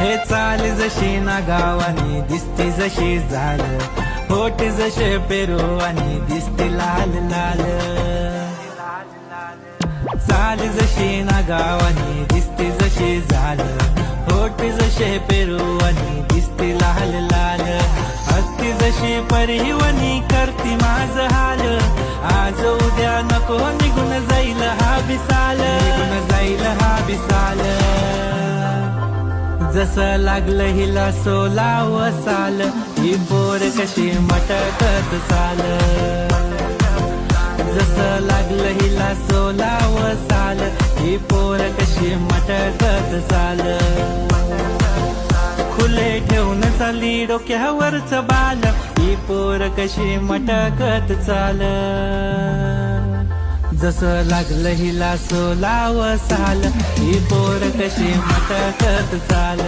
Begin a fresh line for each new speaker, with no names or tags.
हे चाल जशी ना गावानी दिसती जशी झाल. होट जसे पेरू आणि दिसते लाल लाल. चाल जशी ना गावानी दिसती जशी झाल. होट जसे पेरू आणि दिसते लाल लाल. असती जशी परिवनी करती माझ हाल. आज उद्या नको जस लागलं हिला सोलाव साल ही पोर कशी मटकत चाल. जसं लागलं हिला सोलाव साल ही पोर कशी मटकत चाल. खुले ठेवून चालली डोक्यावरच बाल ही पोर कशी मटकत चाल. जसं लागलं हिला सोलाव साल ही पोर कशी मटकत चाल.